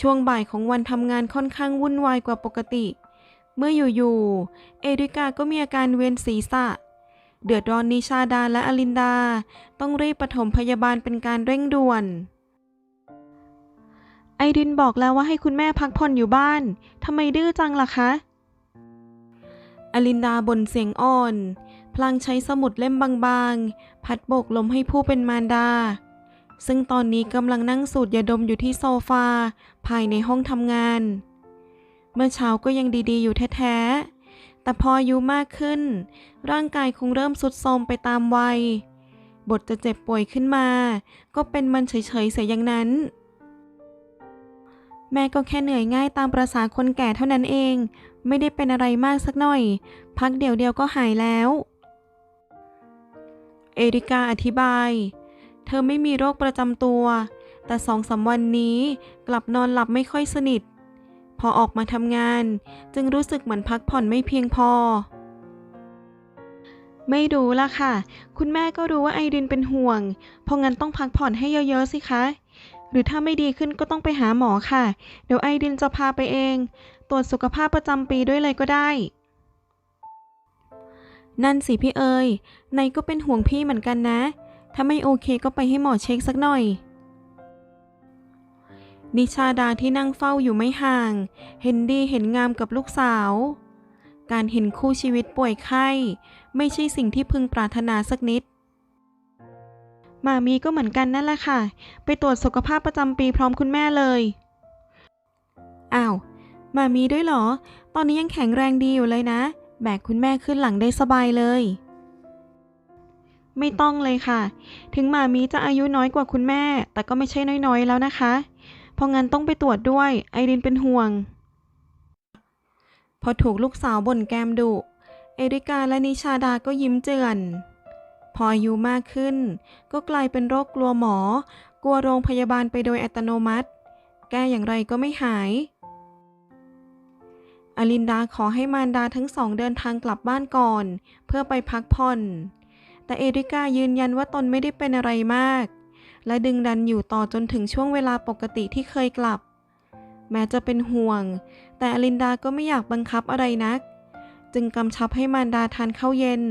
ช่วงบ่ายของวันทำงานค่อนข้างวุ่นวายกว่าปกติ เมื่ออยู่ๆ เอริกาก็มีอาการเวียนศีรษะ เดือดร้อนนิชาดาและอลินดา ต้องรีบปฐมพยาบาลเป็นการเร่งด่วน ไอรินบอกแล้วว่าให้คุณแม่พักผ่อนอยู่บ้าน ทำไมดื้อจังล่ะคะ อลินดาบ่นเสียงอ่อน พลางใช้สมุดเล่มบางๆ พัดโบกลมให้ผู้เป็นมารดา ซึ่งตอนนี้กำลังนั่งสูดยาดมอยู่ที่โซฟา ภายในห้องทำงาน เมื่อเช้าก็ยังดีๆอยู่แท้ๆ แต่พออายุมากขึ้น ร่างกายคงเริ่มสุดโทรมไปตามวัย บทจะเจ็บป่วยขึ้นมา ก็เป็นมันเฉยๆเสียอย่างนั้น แม่ก็แค่เหนื่อยง่ายตามประษาคนแก่เท่านั้นเอง ไม่ได้เป็นอะไรมากสักหน่อย พักเดี๋ยวเดียวก็หายแล้ว เอริกาอธิบาย เธอไม่มีโรคประจำตัว แต่สองสามวันนี้กลับนอนหลับไม่ค่อยสนิท พอออกมาทำงาน จึงรู้สึกเหมือนพักผ่อนไม่เพียงพอ ไม่รู้ละค่ะ คุณแม่ก็รู้ว่าไอรินเป็นห่วง เพราะงั้นต้องพักผ่อนให้เยอะๆสิคะ หรือถ้าไม่ดีขึ้นก็ต้องไปหาหมอค่ะ เดี๋ยวไอรินจะพาไปเอง ตรวจสุขภาพประจำปีด้วยเลยก็ได้นั่นสิพี่เอ๋ยนายก็เป็นห่วงพี่เหมือนกันนะ ถ้าไม่โอเคก็ไปให้หมอเช็คสักหน่อย นิชาดาที่นั่งเฝ้าอยู่ไม่ห่าง เห็นดีเห็นงามกับลูกสาว การเห็นคู่ชีวิตป่วยไข้ ไม่ใช่สิ่งที่พึงปรารถนาสักนิดมามีก็เหมือนกันนั่นแหละค่ะ ไปตรวจสุขภาพประจำปีพร้อมคุณแม่เลย อ้าว มามีด้วยเหรอ ตอนนี้ยังแข็งแรงดีอยู่เลยนะ แบกคุณแม่ขึ้นหลังได้สบายเลย ไม่ต้องเลยค่ะ ถึงหมามีจะอายุน้อยกว่าคุณแม่ แต่ก็ไม่ใช่น้อยๆแล้วนะคะ เพราะงั้นต้องไปตรวจด้วย ไอรินเป็นห่วง พอถูกลูกสาวบ่นแกมดุ เอริกาและนิชาดาก็ยิ้มเจือน พออายุมากขึ้น ก็กลายเป็นโรคกลัวหมอ กลัวโรงพยาบาลไปโดยอัตโนมัติ แก้อย่างไรก็ไม่หายอลินดาขอให้มารดาทั้งสองเดินทางกลับบ้านก่อน เพื่อไปพักผ่อน แต่เอริกายืนยันว่าตนไม่ได้เป็นอะไรมาก และดึงดันอยู่ต่อจนถึงช่วงเวลาปกติที่เคยกลับ แม้จะเป็นห่วง แต่อลินดาก็ไม่อยากบังคับอะไรนัก จึงกำชับให้มารดาทานข้าวเย็น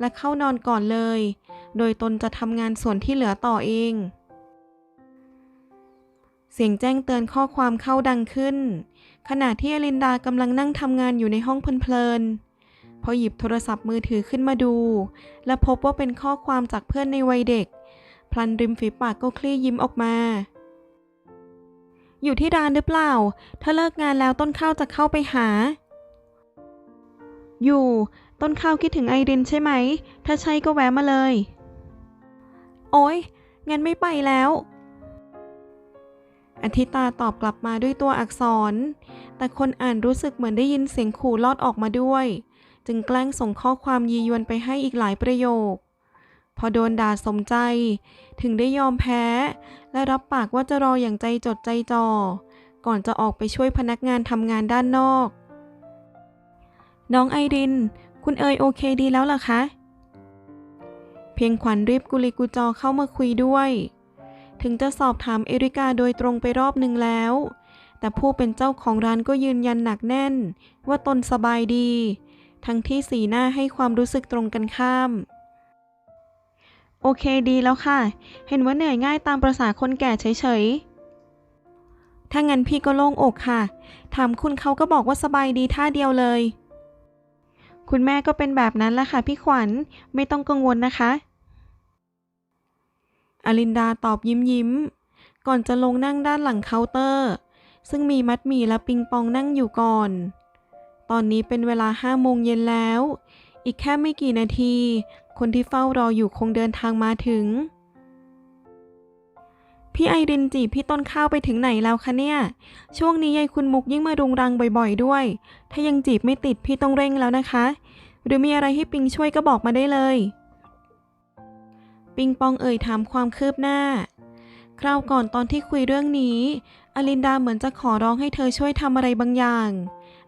และเข้านอนก่อนเลย โดยตนจะทำงานส่วนที่เหลือต่อเอง เสียงแจ้งเตือนข้อความเข้าดังขึ้น ขณะที่อลินดากำลังนั่งทำงานอยู่ในห้องเพลินๆพ อหยิบโทรศัพท์มือถือขึ้นมาดู และพบว่าเป็นข้อความจากเพื่อนในวัยเด็ก พลันริมฝีปากก็คลี่ยิ้มออกมา อยู่ที่ร้านหรือเปล่า ถ้าเลิกงานแล้วต้นข้าวจะเข้าไปหา อยู่ ต้นข้าวคิดถึงไอรินใช่ไหม ถ้าใช่ก็แวะมาเลย โอ๊ยงั้นไม่ไปแล้วอธิตาตอบกลับมาด้วยตัวอักษร แต่คนอ่านรู้สึกเหมือนได้ยินเสียงขู่ลอดออกมาด้วย จึงแกล้งส่งข้อความยียวนไปให้อีกหลายประโยค พอโดนด่าสมใจ ถึงได้ยอมแพ้ และรับปากว่าจะรออย่างใจจดใจจ่อ ก่อนจะออกไปช่วยพนักงานทำงานด้านนอก น้องไอริน คุณเอยโอเคดีแล้วหรอคะ เพียงขวัญรีบกุลีกุจอเข้ามาคุยด้วย ถึงจะสอบถามเอริกาโดยตรงไปรอบหนึ่งแล้วแต่ผู้เป็นเจ้าของร้านก็ยืนยันหนักแน่น ว่าตนสบายดี ทั้งที่สีหน้าให้ความรู้สึกตรงกันข้าม โอเคดีแล้วค่ะ เห็นว่าเหนื่อยง่ายตามประษาคนแก่เฉยๆ ถ้างั้นพี่ก็โล่งอกค่ะ ถามคุณเขาก็บอกว่าสบายดีท่าเดียวเลย คุณแม่ก็เป็นแบบนั้นแหละค่ะพี่ขวัญ ไม่ต้องกังวลนะคะอลินดาตอบยิ้มยิ้ม ก่อนจะลงนั่งด้านหลังเคาน์เตอร์ ซึ่งมีมัดหมี่และปิงปองนั่งอยู่ก่อน ตอนนี้เป็นเวลาห้าโมงเย็นแล้ว อีกแค่ไม่กี่นาที คนที่เฝ้ารออยู่คงเดินทางมาถึง พี่ไอรินจีพี่ต้นข้าวไปถึงไหนแล้วคะเนี่ย ช่วงนี้ยายคุณมุกยิ่งมารุงรังบ่อยๆด้วย ถ้ายังจีบไม่ติดพี่ต้องเร่งแล้วนะคะ หรือมีอะไรให้ปิงช่วยก็บอกมาได้เลย ปิงปองเอ่ยถามความคืบหน้า คราวก่อนตอนที่คุยเรื่องนี้ อลินดาเหมือนจะขอร้องให้เธอช่วยทำอะไรบางอย่าง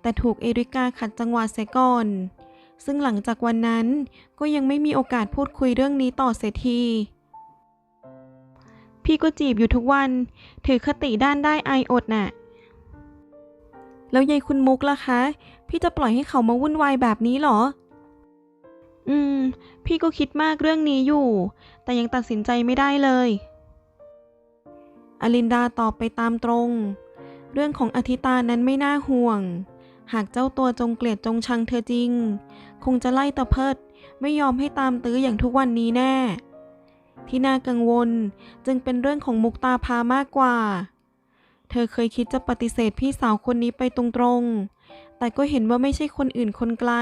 แต่ถูกเอริกาขัดจังหวะเสียก่อน ซึ่งหลังจากวันนั้นก็ยังไม่มีโอกาสพูดคุยเรื่องนี้ต่อเสียที พี่ก็จีบอยู่ทุกวัน ถือคติด้านได้ไออดน่ะ แล้วยายคุณมุกล่ะคะ พี่จะปล่อยให้เขามาวุ่นวายแบบนี้เหรอ อืม พี่ก็คิดมากเรื่องนี้อยู่ แต่ยังตัดสินใจไม่ได้เลยอลินดาตอบไปตามตรง เรื่องของอธิตานั้นไม่น่าห่วง หากเจ้าตัวจงเกลียดจงชังเธอจริง คงจะไล่ตะเพิด ไม่ยอมให้ตามตื้ออย่างทุกวันนี้แน่ ที่น่ากังวลจึงเป็นเรื่องของมุกตาพามากกว่า เธอเคยคิดจะปฏิเสธพี่สาวคนนี้ไปตรงๆ แต่ก็เห็นว่าไม่ใช่คนอื่นคนไกล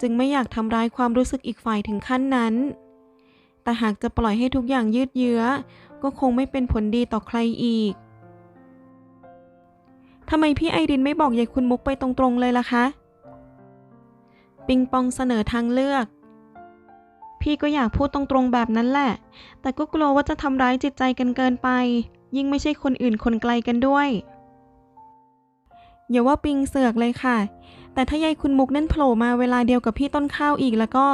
จึงไม่อยากทำร้ายความรู้สึกอีกฝ่ายถึงขั้นนั้น แต่หากจะปล่อยให้ทุกอย่างยืดเยื้อ ก็คงไม่เป็นผลดีต่อใครอีก ทำไมพี่ไอรินไม่บอกยายคุณมุกไปตรงๆเลยล่ะคะ ปิงปองเสนอทางเลือก พี่ก็อยากพูดตรงๆแบบนั้นแหละ แต่ก็กลัวว่าจะทำร้ายจิตใจกันเกินไป ยิ่งไม่ใช่คนอื่นคนไกลกันด้วย อย่าว่าปิงเสือกเลยค่ะ แต่ถ้ายายคุณมุกนั่นโผล่มาเวลาเดียวกับพี่ต้นข้าวอีกแล้วก็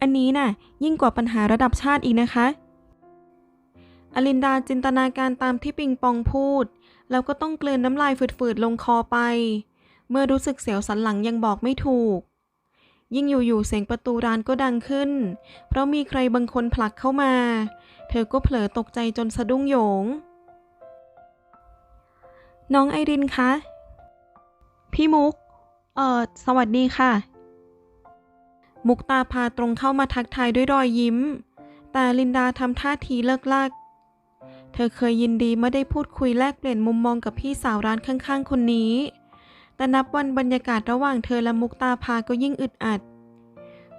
อันนี้น่ะ ยิ่งกว่าปัญหาระดับชาติอีกนะคะอลินดาจินตนาการตามที่ปิงปองพูด แล้วก็ต้องกลืนน้ำลายฝืดๆลงคอไป เมื่อรู้สึกเสียวสันหลังยังบอกไม่ถูก ยิ่งอยู่ๆเสียงประตูร้านก็ดังขึ้น เพราะมีใครบางคนผลักเข้ามา เธอก็เผลอตกใจจนสะดุ้งโหยง น้องไอรินคะ พี่มุก เอ่อสวัสดีค่ะ มุกตาพาตรงเข้ามาทักทายด้วยรอยยิ้ม แต่ลินดาทำท่าทีเลิกลาก ธอเคยยินดีเมื่อได้พูดคุยแลกเปลี่ยนมุมมองกับพี่สาวร้านข้างๆ คนนี้ แต่นับวันบรรยากาศระหว่างเธอและมุกตาพาก็ยิ่งอึดอัด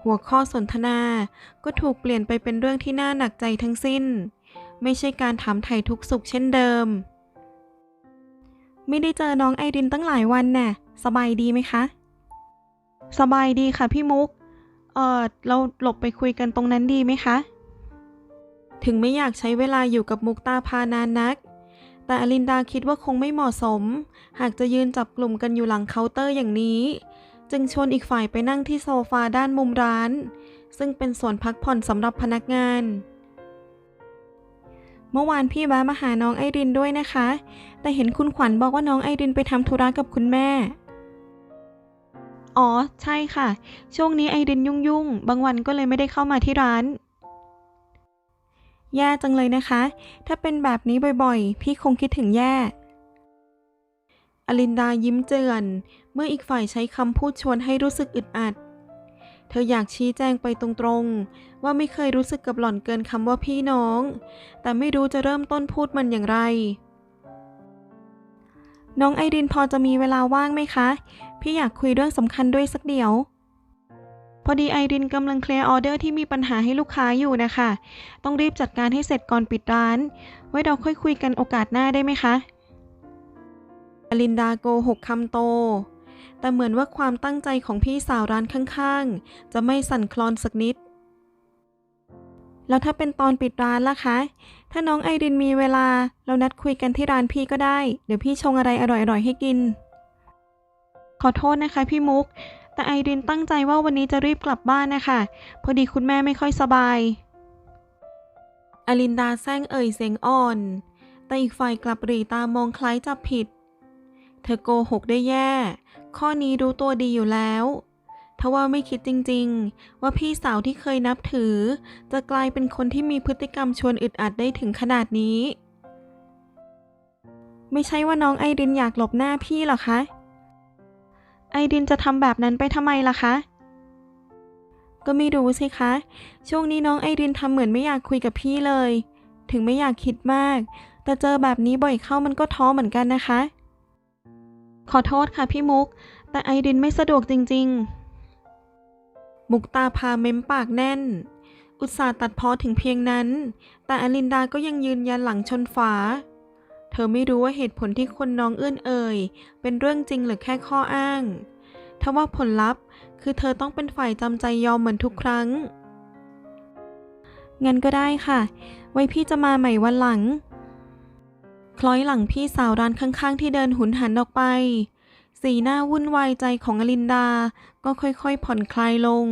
หัวข้อสนทนาก็ถูกเปลี่ยนไปเป็นเรื่องที่น่าหนักใจทั้งสิ้น ไม่ใช่การถามไถ่ทุกสุขเช่นเดิม ไม่ได้เจอน้องไอรินตั้งหลายวันน่ะ สบายดีไหมคะ สบายดีค่ะพี่มุก เออเราหลบไปคุยกันตรงนั้นดีไหมคะ ถึงไม่อยากใช้เวลาอยู่กับมุกตาพานานนัก แต่อลินดาคิดว่าคงไม่เหมาะสม หากจะยืนจับกลุ่มกันอยู่หลังเคาน์เตอร์อย่างนี้ จึงชวนอีกฝ่ายไปนั่งที่โซฟาด้านมุมร้าน ซึ่งเป็นส่วนพักผ่อนสำหรับพนักงาน เมื่อวานพี่แวะมาหาน้องไอรินด้วยนะคะ แต่เห็นคุณขวัญบอกว่าน้องไอรินไปทำธุระกับคุณแม่อ๋อ ใช่ค่ะ ช่วงนี้ไอรินยุ่งๆ บางวันก็เลยไม่ได้เข้ามาที่ร้าน แย่จังเลยนะคะ ถ้าเป็นแบบนี้บ่อยๆ พี่คงคิดถึงแย่ อลินดายิ้มเจือน เมื่ออีกฝ่ายใช้คำพูดชวนให้รู้สึกอึดอัด เธออยากชี้แจงไปตรงๆ ว่าไม่เคยรู้สึกกับหล่อนเกินคำว่าพี่น้อง แต่ไม่รู้จะเริ่มต้นพูดมันอย่างไร น้องไอรินพอจะมีเวลาว่างไหมคะ พี่อยากคุยเรื่องสำคัญด้วยสักเดี๋ยว อดีไอรินกำลังเคลียร์ออเดอร์ที่มีปัญหาให้ลูกค้าอยู่นะคะ ต้องรีบจัดการให้เสร็จก่อนปิดร้าน ไว้เราค่อยคุยกันโอกาสหน้าได้ไหมคะอลินดาโกหกคำโต แต่เหมือนว่าความตั้งใจของพี่สาวร้านข้างๆ จะไม่สั่นคลอนสักนิด แล้วถ้าเป็นตอนปิดร้านล่ะคะ ถ้าน้องไอรินมีเวลา เรานัดคุยกันที่ร้านพี่ก็ได้ เดี๋ยวพี่ชงอะไรอร่อยๆให้กิน ขอโทษนะคะพี่มุก แต่ไอรินตั้งใจว่าวันนี้จะรีบกลับบ้านนะคะ พอดีคุณแม่ไม่ค่อยสบาย อลินดาแซงเอ่ยเสียงอ่อน แต่อีกฝ่ายกลับรีตามองคล้ายจับผิด เธอโกหกได้แย่ ข้อนี้รู้ตัวดีอยู่แล้วทว่าไม่คิดจริงๆ ว่าพี่สาวที่เคยนับถือ จะกลายเป็นคนที่มีพฤติกรรมชวนอึดอัดได้ถึงขนาดนี้ ไม่ใช่ว่าน้องไอรินอยากหลบหน้าพี่หรอคะ ไอรินจะทำแบบนั้นไปทำไมล่ะคะ ก็ไม่รู้สิคะ ช่วงนี้น้องไอรินทำเหมือนไม่อยากคุยกับพี่เลย ถึงไม่อยากคิดมาก แต่เจอแบบนี้บ่อยเข้ามันก็ท้อเหมือนกันนะคะ ขอโทษค่ะพี่มุก แต่ไอรินไม่สะดวกจริง ๆ มุกตาพาเม้มปากแน่น อุตส่าห์ตัดพ้อถึงเพียงนั้น แต่อลินดาก็ยังยืนยันหลังชนฝา เธอไม่รู้ว่าเหตุผลที่คนน้องเอื้อนเอ่ย เป็นเรื่องจริงหรือแค่ข้ออ้าง ทว่าผลลัพธ์ คือเธอต้องเป็นฝ่ายจำใจยอมเหมือนทุกครั้ง งั้นก็ได้ค่ะ ไว้พี่จะมาใหม่วันหลัง คล้อยหลังพี่สาวร้านข้างๆ ที่เดินหุนหันออกไป สีหน้าวุ่นวายใจของอลินดา ก็ค่อยๆผ่อนคลายลง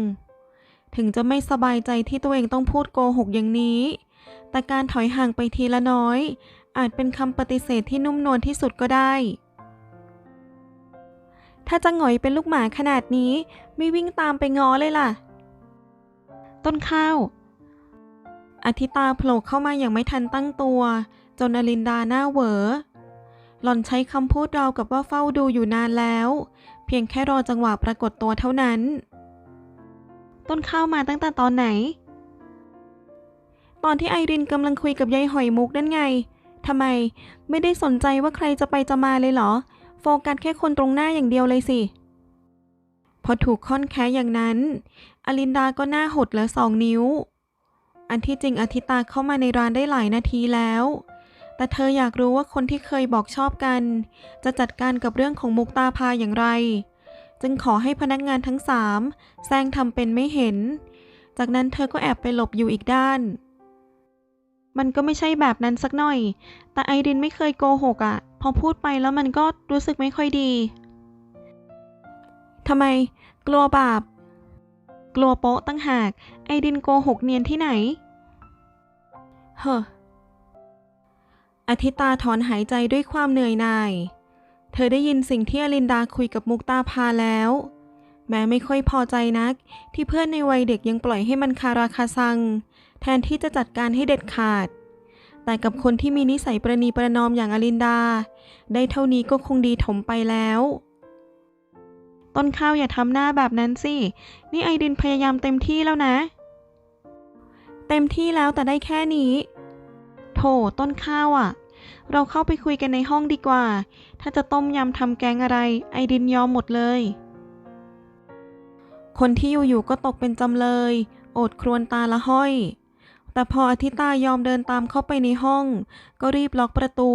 ถึงจะไม่สบายใจที่ตัวเองต้องพูดโกหกอย่างนี้ แต่การถอยห่างไปทีละน้อย อาจเป็นคำปฏิเสธที่นุ่มนวลที่สุดก็ได้ ถ้าจะหงอยเป็นลูกหมาขนาดนี้ ไม่วิ่งตามไปง้อเลยล่ะ ต้นข้าว อธิตาโผล่เข้ามาอย่างไม่ทันตั้งตัว จนอลินดาหน้าเหวอ หล่อนใช้คำพูดราวกับว่าเฝ้าดูอยู่นานแล้ว เพียงแค่รอจังหวะปรากฏตัวเท่านั้น ต้นข้าวมาตั้งแต่ตอนไหนตอนที่ไอรินกำลังคุยกับยายหอยมุกนั่นไง ทำไม ไม่ได้สนใจว่าใครจะไปจะมาเลยเหรอ โฟกัสแค่คนตรงหน้าอย่างเดียวเลยสิ พอถูกค่อนแค้อย่างนั้น อลินดาก็หน้าหดเหลือสองนิ้ว อันที่จริงอธิตาเข้ามาในร้านได้หลายนาทีแล้ว แต่เธออยากรู้ว่าคนที่เคยบอกชอบกัน จะจัดการกับเรื่องของมุกตาพาอย่างไร จึงขอให้พนักงานทั้งสามแซงทำเป็นไม่เห็น จากนั้นเธอก็แอบไปหลบอยู่อีกด้าน มันก็ไม่ใช่แบบนั้นสักหน่อย แต่ไอรินไม่เคยโกหกอะ่ะพอพูดไปแล้วมันก็รู้สึกไม่ค่อยดีทำไม กลัวบาป กลัวโป๊ะตั้งหาก ไอรินโกหกเนียนที่ไหน เฮ้ออธิตาถอนหายใจด้วยความเหนื่อยหน่าย เธอได้ยินสิ่งที่อลินดาคุยกับมุกตาพาแล้ว แม้ไม่ค่อยพอใจนัก ที่เพื่อนในวัยเด็กยังปล่อยให้มันคาราคาซัง แทนที่จะจัดการให้เด็ดขาด แต่กับคนที่มีนิสัยประนีประนอมอย่างอลินดา ได้เท่านี้ก็คงดีถมไปแล้ว ต้นข้าวอย่าทำหน้าแบบนั้นสิ นี่ไอดินพยายามเต็มที่แล้วนะ เต็มที่แล้วแต่ได้แค่นี้ โถต้นข้าวอะ่ะ เราเข้าไปคุยกันในห้องดีกว่า ถ้าจะต้มยำทำแกงอะไร ไอดินยอมหมดเลยคนที่อยู่ๆก็ตกเป็นจำเลย โอดครวญตาละห้อย แต่พออธิตายอมเดินตามเข้าไปในห้อง ก็รีบล็อกประตู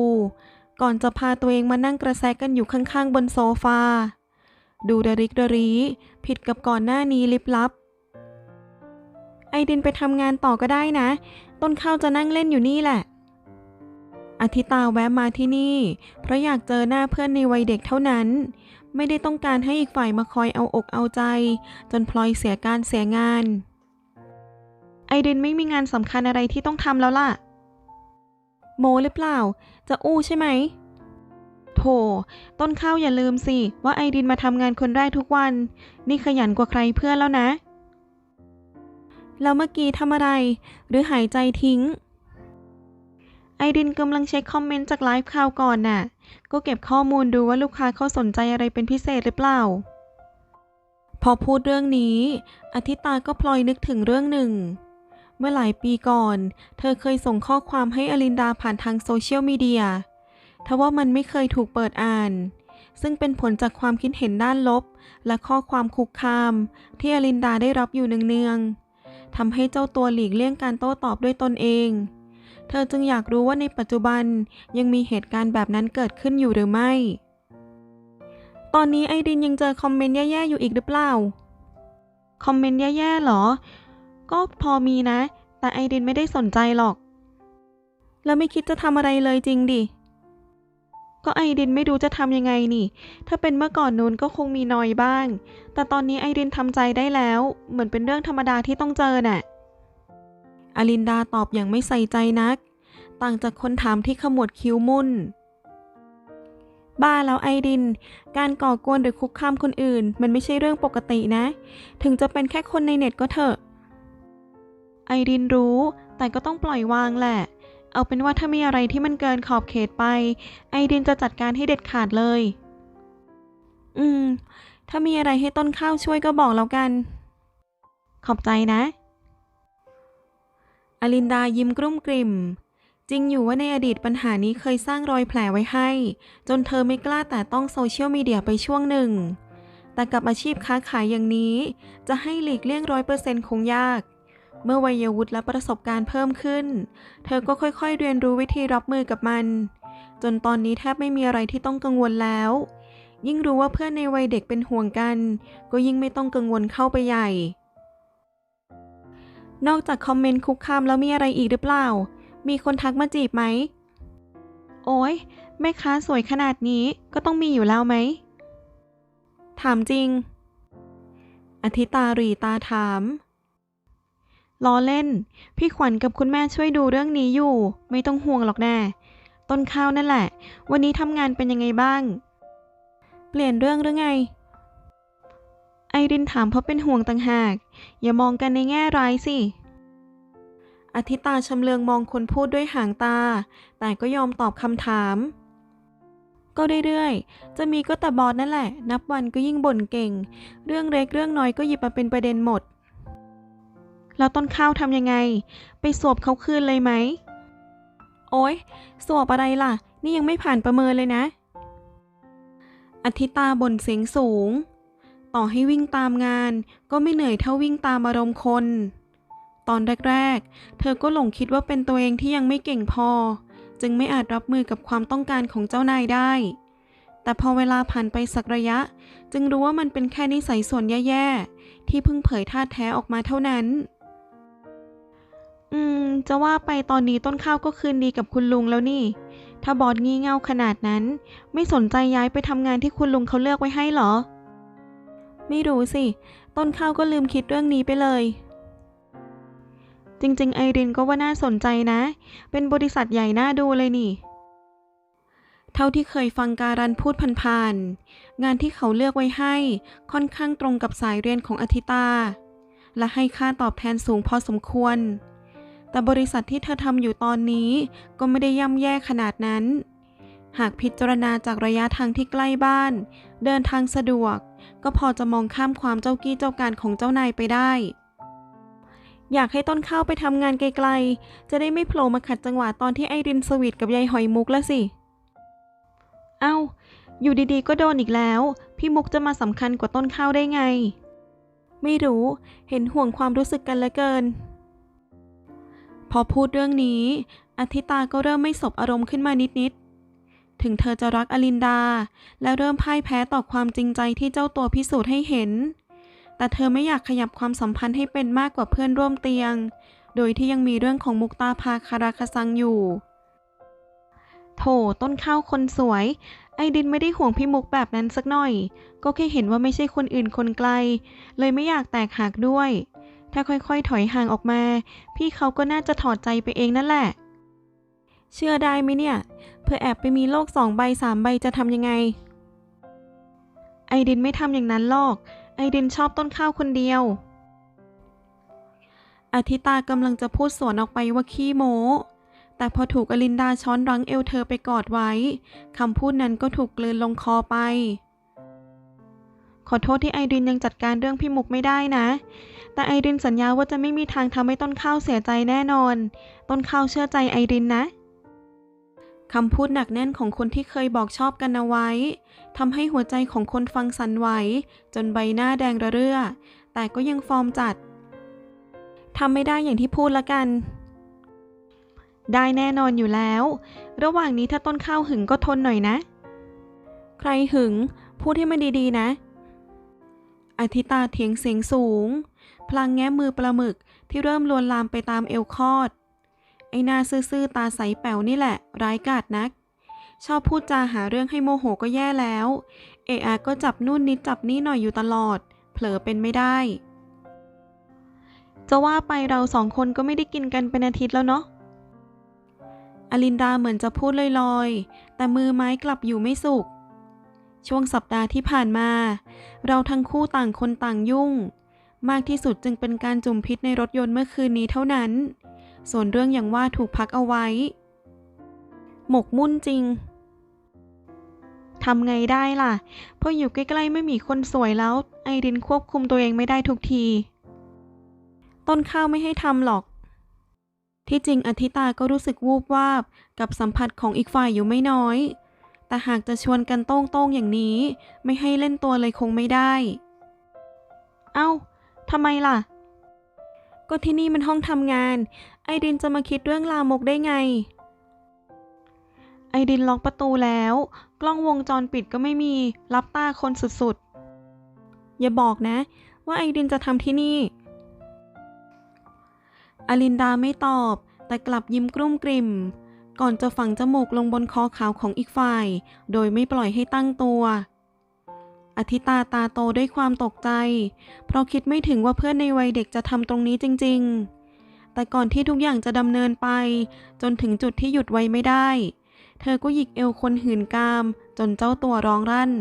ก่อนจะพาตัวเองมานั่งกระแซกกันอยู่ข้างๆบนโซฟา ดูดริกดรีผิดกับก่อนหน้านี้ลิบลับ ไอดินไปทำงานต่อก็ได้นะ ต้นข้าวจะนั่งเล่นอยู่นี่แหละ อธิตาแวะมาที่นี่ เพราะอยากเจอหน้าเพื่อนในวัยเด็กเท่านั้น ไม่ได้ต้องการให้อีกฝ่ายมาคอยเอาอกเอาใจ จนพลอยเสียการเสียงาน ไอดินไม่มีงานสำคัญอะไรที่ต้องทำแล้วล่ะ โมหรือเปล่า จะอู้ใช่ไหม โถ ต้นข้าวอย่าลืมสิ ว่าไอดินมาทำงานคนแรกทุกวัน นี่ขยันกว่าใครเพื่อนแล้วนะ แล้วเมื่อกี้ทำอะไร หรือหายใจทิ้ง ไอดินกำลังเช็คคอมเมนต์จากไลฟ์ข่าวก่อนน่ะ ก็เก็บข้อมูลดูว่าลูกค้าเขาสนใจอะไรเป็นพิเศษหรือเปล่า พอพูดเรื่องนี้ อธิตาก็พลอยนึกถึงเรื่องหนึ่ง เมื่อหลายปีก่อน เธอเคยส่งข้อความให้อลินดาผ่านทางโซเชียลมีเดียทว่ามันไม่เคยถูกเปิดอ่าน ซึ่งเป็นผลจากความคิดเห็นด้านลบ และข้อความคุกคาม ที่อลินดาได้รับอยู่เนืองๆทำให้เจ้าตัวหลีกเลี่ยงการโต้ตอบด้วยตนเอง เธอจึงอยากรู้ว่าในปัจจุบันยังมีเหตุการณ์แบบนั้นเกิดขึ้นอยู่หรือไม่ ตอนนี้ไอดินยังเจอคอมเมนต์แย่ๆอยู่อีกหรือเปล่า คอมเมนต์แย่ๆหรอ ก็พอมีนะ แต่ไอดินไม่ได้สนใจหรอก แล้วไม่คิดจะทำอะไรเลยจริงดิ ก็ไอดินไม่รู้จะทำยังไงนี่ ถ้าเป็นเมื่อก่อนนู้นก็คงมีนอยบ้าง แต่ตอนนี้ไอดินทำใจได้แล้ว เหมือนเป็นเรื่องธรรมดาที่ต้องเจอน่ะ อลินดาตอบอย่างไม่ใส่ใจนัก ต่างจากคนถามที่ขมวดคิ้วมุ่นบ้าแล้วไอดิน การก่อกวนหรือคุกคามคนอื่น มันไม่ใช่เรื่องปกตินะ ถึงจะเป็นแค่คนในเน็ตก็เถอะ ไอดินรู้ แต่ก็ต้องปล่อยวางแหละ เอาเป็นว่าถ้ามีอะไรที่มันเกินขอบเขตไป ไอดินจะจัดการให้เด็ดขาดเลย อืม ถ้ามีอะไรให้ต้นข้าวช่วยก็บอกแล้วกัน ขอบใจนะ อลินดายิ้มกลุ้มกลิ่ม จริงอยู่ว่าในอดีตปัญหานี้เคยสร้างรอยแผลไว้ให้ จนเธอไม่กล้าแต่ต้องโซเชียลมีเดียไปช่วงหนึ่ง แต่กับอาชีพค้าขายอย่างนี้ จะให้หลีกเลี่ยงร้อยเปอร์เซ็นต์คงยาก เมื่อวัยวุฒิและประสบการณ์เพิ่มขึ้น เธอก็ค่อยๆ เรียนรู้วิธีรับมือกับมัน จนตอนนี้แทบไม่มีอะไรที่ต้องกังวลแล้ว ยิ่งรู้ว่าเพื่อนในวัยเด็กเป็นห่วงกัน ก็ยิ่งไม่ต้องกังวลเข้าไปใหญ่ นอกจากคอมเมนต์คุกคามแล้วมีอะไรอีกหรือเปล่า มีคนทักมาจีบไหม โอ้ยแม่ค้าสวยขนาดนี้ก็ต้องมีอยู่แล้วไหม ถามจริง อธิตารีตาถาม ล้อเล่น พี่ขวัญกับคุณแม่ช่วยดูเรื่องนี้อยู่ ไม่ต้องห่วงหรอกแน่ ต้นข้าวนั่นแหละ วันนี้ทำงานเป็นยังไงบ้าง เปลี่ยนเรื่องหรือไง ไอรินถามเพราะเป็นห่วงต่างหาก อย่ามองกันในแง่ร้ายสิอธิตาชำเลืองมองคนพูดด้วยหางตา แต่ก็ยอมตอบคำถาม ก็เรื่อยๆ จะมีก็แต่บอสนั่นแหละ นับวันก็ยิ่งบ่นเก่ง เรื่องเล็กเรื่องน้อยก็หยิบมาเป็นประเด็นหมด แล้วต้นข้าวทำยังไง ไปสวบเขาคืนเลยไหม โอ๊ยสวบอะไรล่ะ นี่ยังไม่ผ่านประเมินเลยนะ อธิตาบ่นเสียงสูง ต่อให้วิ่งตามงาน ก็ไม่เหนื่อยเท่าวิ่งตามอารมณ์คน ตอนแรกๆ เธอก็หลงคิดว่าเป็นตัวเองที่ยังไม่เก่งพอ จึงไม่อาจรับมือกับความต้องการของเจ้านายได้ แต่พอเวลาผ่านไปสักระยะ จึงรู้ว่ามันเป็นแค่นิสัยส่วนแย่ๆที่เพิ่งเผยท่าแท้ออกมาเท่านั้น อืม จะว่าไปตอนนี้ต้นข้าวก็คืนดีกับคุณลุงแล้วนี่ ถ้าบอสงี่เง่าขนาดนั้น ไม่สนใจย้ายไปทำงานที่คุณลุงเขาเลือกไว้ให้เหรอ ไม่รู้สิ ต้นข้าวก็ลืมคิดเรื่องนี้ไปเลย จริงๆ ไอรินก็ว่าน่าสนใจนะ เป็นบริษัทใหญ่น่าดูเลยนี่ เท่าที่เคยฟังการันพูดผ่านๆ งานที่เขาเลือกไว้ให้ค่อนข้างตรงกับสายเรียนของอธิตา และให้ค่าตอบแทนสูงพอสมควร แต่บริษัทที่เธอทำอยู่ตอนนี้ก็ไม่ได้ย่ำแย่ขนาดนั้น หากพิจารณาจากระยะทางที่ใกล้บ้าน เดินทางสะดวก ก็พอจะมองข้ามความเจ้ากี้เจ้าการของเจ้านายไปได้ อยากให้ต้นข้าวไปทำงานไกลๆ จะได้ไม่โผล่มาขัดจังหวะตอนที่ไอรินสวีทกับยายหอยมุกแล้วสิ เอ้า อยู่ดีๆ ก็โดนอีกแล้ว พี่มุกจะมาสำคัญกว่าต้นข้าวได้ไง ไม่รู้ เห็นห่วงความรู้สึกกันเหลือเกิน พอพูดเรื่องนี้ อธิตาก็เริ่มไม่สบอารมณ์ขึ้นมานิดๆ ถึงเธอจะรักอลินดา และเริ่มพ่ายแพ้ต่อความจริงใจที่เจ้าตัวพิสูจน์ให้เห็น แต่เธอไม่อยากขยับความสัมพันธ์ให้เป็นมากกว่าเพื่อนร่วมเตียง โดยที่ยังมีเรื่องของมุกตาพาคาราคาซังอยู่ โถต้นข้าวคนสวย ไอดินไม่ได้ห่วงพี่มุกแบบนั้นสักหน่อย ก็แค่เห็นว่าไม่ใช่คนอื่นคนไกล เลยไม่อยากแตกหักด้วย ถ้าค่อยๆ ถอยห่างออกมา พี่เขาก็น่าจะถอดใจไปเองนั่นแหละ เชื่อได้ไหมเนี่ย เพื่อแอบไปมีโลกสองใบสามใบจะทำยังไง ไอดินไม่ทำอย่างนั้นหรอก ไอดินชอบต้นข้าวคนเดียว อธิตากำลังจะพูดสวนออกไปว่าขี้โมแต่พอถูกอลินดาช้อนรั้งเอวเธอไปกอดไว้ คำพูดนั้นก็ถูกกลืนลงคอไป ขอโทษที่ไอรินยังจัดการเรื่องพี่มุกไม่ได้นะ แต่ไอรินสัญญาว่าจะไม่มีทางทำให้ต้นข้าวเสียใจแน่นอน ต้นข้าวเชื่อใจไอรินนะคำพูดหนักแน่นของคนที่เคยบอกชอบกันเอาไว้ทำให้หัวใจของคนฟังสั่นไหว จนใบหน้าแดงระเรื่อ แต่ก็ยังฟอร์มจัดทำไม่ได้อย่างที่พูดละกัน ได้แน่นอนอยู่แล้ว ระหว่างนี้ถ้าต้นข้าวหึงก็ทนหน่อยนะ ใครหึง พูดให้มันดีๆนะ อธิตาเถียงเสียงสูง พลางแง้มือปลาหมึกที่เริ่มลวนลามไปตามเอวคอด ไอ้หน้าซื่อๆตาใสแป๋วนี่แหละ ร้ายกาจนัก ชอบพูดจาหาเรื่องให้โมโหก็แย่แล้ว เออะก็จับนู่นนิดจับนี่หน่อยอยู่ตลอด เผลอเป็นไม่ได้ จะว่าไปเราสองคนก็ไม่ได้กินกันเป็นอาทิตย์แล้วเนาะอลินดาเหมือนจะพูดลอยๆ แต่มือไม้กลับอยู่ไม่สุข ช่วงสัปดาห์ที่ผ่านมา เราทั้งคู่ต่างคนต่างยุ่ง มากที่สุดจึงเป็นการจุ่มพิษในรถยนต์เมื่อคืนนี้เท่านั้น ส่วนเรื่องอย่างว่าถูกพักเอาไว้ หมกมุ่นจริงทำไงได้ล่ะพราะอยู่ใกล้ๆไม่มีคนสวยแล้ว ไอรินควบคุมตัวเองไม่ได้ทุกที ต้นข้าวไม่ให้ทำหรอก ที่จริงอธิตาก็รู้สึกวูบวาบกับสัมผัสของอีกฝ่ายอยู่ไม่น้อย แต่หากจะชวนกันโต้งๆอย่างนี้ ไม่ให้เล่นตัวเลยคงไม่ได้ เอ้าทำไมล่ะ ก็ที่นี่มันห้องทำงาน ไอดินจะมาคิดเรื่องลามกได้ไง ไอดินล็อกประตูแล้ว กล้องวงจรปิดก็ไม่มี รับตาคนสุดๆ อย่าบอกนะ ว่าไอดินจะทำที่นี่ อลินดาไม่ตอบ แต่กลับยิ้มกลุ้มกลิ่ม ก่อนจะฝังจมูกลงบนคอขาวของอีกฝ่าย โดยไม่ปล่อยให้ตั้งตัว อธิตาตาโตด้วยความตกใจ เพราะคิดไม่ถึงว่าเพื่อนในวัยเด็กจะทำตรงนี้จริง ๆ แต่ก่อนที่ทุกอย่างจะดำเนินไป จนถึงจุดที่หยุดไว้ไม่ได้ เธอก็หยิกเอวคนหื่นกาม จนเจ้าตัวร้องรั่น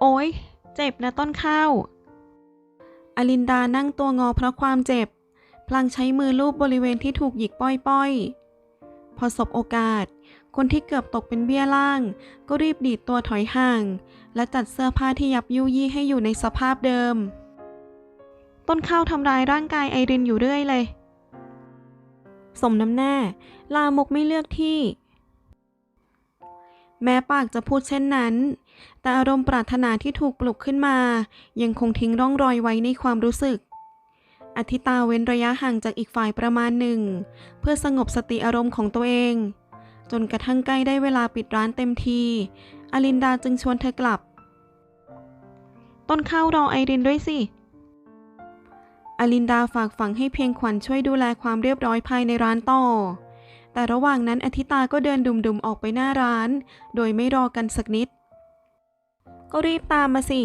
โอ๊ย เจ็บนะต้นข้าวอลินดานั่งตัวงอเพราะความเจ็บ พลางใช้มือลูบบริเวณที่ถูกหยิกป้อยๆ พอสบโอกาส คนที่เกือบตกเป็นเบี้ยล่าง ก็รีบดีดตัวถอยห่าง และจัดเสื้อผ้าที่ยับยุยี่ให้อยู่ในสภาพเดิม ต้นข้าวทำร้ายร่างกายไอรินอยู่เรื่อยเลย สมน้ำแน่ลามกไม่เลือกที่ แม้ปากจะพูดเช่นนั้น แต่อารมณ์ปรารถนาที่ถูกปลุกขึ้นมา ยังคงทิ้งร่องรอยไว้ในความรู้สึก อธิตาเว้นระยะห่างจากอีกฝ่ายประมาณหนึ่ง เพื่อสงบสติอารมณ์ของตัวเอง จนกระทั่งใกล้ได้เวลาปิดร้านเต็มที อลินดาจึงชวนเธอกลับ ต้นข้าวรอไอรินด้วยสิ อลินดาฝากฝังให้เพียงขวัญช่วยดูแลความเรียบร้อยภายในร้านต่อ แต่ระหว่างนั้นอธิตาก็เดินดุมๆออกไปหน้าร้าน โดยไม่รอกันสักนิด ก็รีบตามมาสิ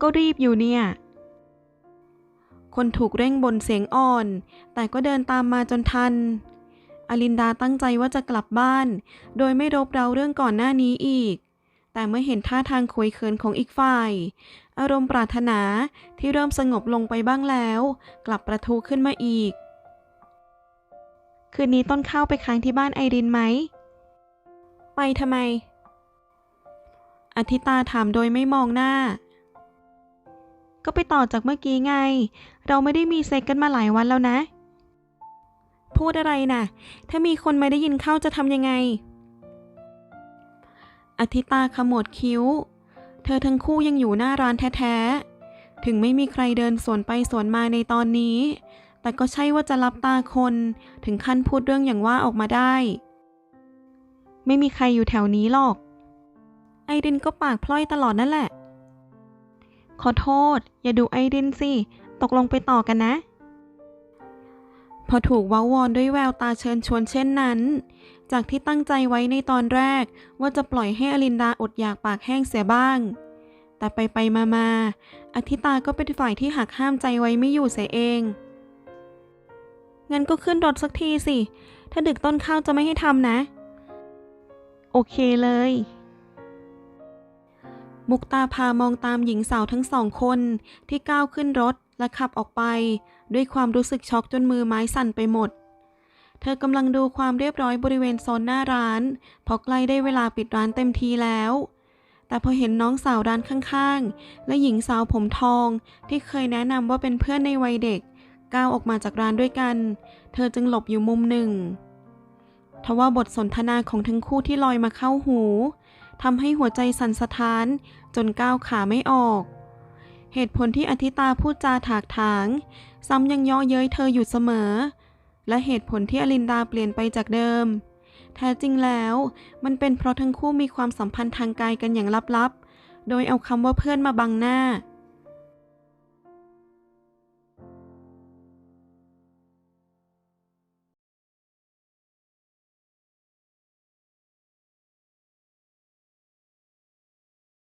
ก็รีบอยู่เนี่ย คนถูกเร่งบนเสียงอ่อน แต่ก็เดินตามมาจนทัน อลินดาตั้งใจว่าจะกลับบ้าน โดยไม่รบเร้าเรื่องก่อนหน้านี้อีก แต่เมื่อเห็นท่าทางขวยเขินของอีกฝ่าย อารมณ์ปรารถนาที่เริ่มสงบลงไปบ้างแล้ว กลับประทุขึ้นมาอีก คืนนี้ต้นข้าวไปค้างที่บ้านไอรินไหม ไปทำไม อธิตาถามโดยไม่มองหน้า ก็ไปต่อจากเมื่อกี้ไง เราไม่ได้มีเซ็กกันมาหลายวันแล้วนะ พูดอะไรนะ่ะ ถ้ามีคนไม่ได้ยินเข้าจะทำยังไง อธิตาขมวดคิ้ว เธอทั้งคู่ยังอยู่หน้าร้านแท้ๆ ถึงไม่มีใครเดินสวนไปสวนมาในตอนนี้ แต่ก็ใช่ว่าจะรับตาคน ถึงขั้นพูดเรื่องอย่างว่าออกมาได้ ไม่มีใครอยู่แถวนี้หรอก ไอรินก็ปากพล่อยตลอดนั่นแหละ ขอโทษ อย่าดูไอรินสิ ตกลงไปต่อกันนะ พอถูกว้าวอนด้วยแววตาเชิญชวนเช่นนั้น จากที่ตั้งใจไว้ในตอนแรกว่าจะปล่อยให้อลินดาอดอยากปากแห้งเสียบ้าง แต่ไปไปมามาอธิตาก็เป็นฝ่ายที่หักห้ามใจไว้ไม่อยู่เสียเอง งั้นก็ขึ้นรถสักทีสิ ถ้าดึกต้นข้าวจะไม่ให้ทำนะ โอเคเลย มุกตาพามองตามหญิงสาวทั้งสองคนที่ก้าวขึ้นรถและขับออกไป ด้วยความรู้สึกช็อกจนมือไม้สั่นไปหมด เธอกำลังดูความเรียบร้อยบริเวณโซนหน้าร้านเพราะใกล้ได้เวลาปิดร้านเต็มทีแล้ว แต่พอเห็นน้องสาวร้านข้างๆ และหญิงสาวผมทองที่เคยแนะนำว่าเป็นเพื่อนในวัยเด็ก ก้าวออกมาจากร้านด้วยกัน เธอจึงหลบอยู่มุมหนึ่งทว่าบทสนทนาของทั้งคู่ที่ลอยมาเข้าหู ทำให้หัวใจสั่นสะท้าน จนก้าวขาไม่ออก เหตุผลที่อธิตาพูดจาถากถาง ซ้ำยังย่อเย้ยเธออยู่เสมอ และเหตุผลที่อลินดาเปลี่ยนไปจากเดิม แท้จริงแล้วมันเป็นเพราะทั้งคู่มีความสัมพันธ์ทางกายกันอย่างลับๆ โดยเอาคำว่าเพื่อนมาบังหน้า